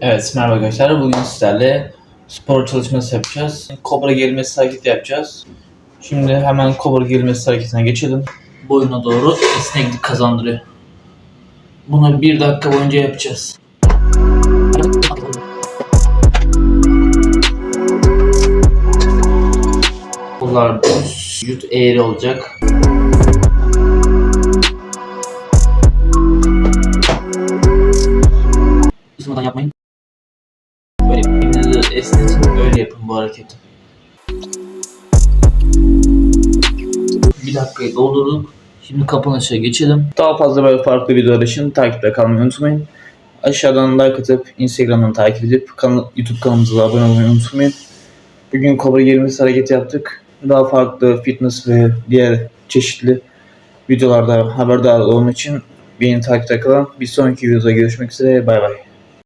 Evet merhaba arkadaşlar. Bugün sizlerle spor çalışması yapacağız. Kobra gerilmesi hareketi yapacağız. Şimdi hemen kobra gerilmesi hareketine geçelim. Boyuna doğru esneklik kazandırıyor. Bunu bir dakika boyunca yapacağız. Kollar düz, vücut eğri olacak. Isınmadan yapmayın. Esnetin, öyle yapın bu hareketi. Bir dakikayı doldurduk. Şimdi kapanışa geçelim. Daha fazla böyle farklı videolar için takipte kalmayı unutmayın. Aşağıdan like atıp Instagram'dan takip edip kanal, YouTube kanalımıza abone olmayı unutmayın. Bugün kobra gelmesi hareketi yaptık. Daha farklı fitness ve diğer çeşitli videolarda haberdar olmak için beni takipte kalın. Bir sonraki videoda görüşmek üzere. Bay bay.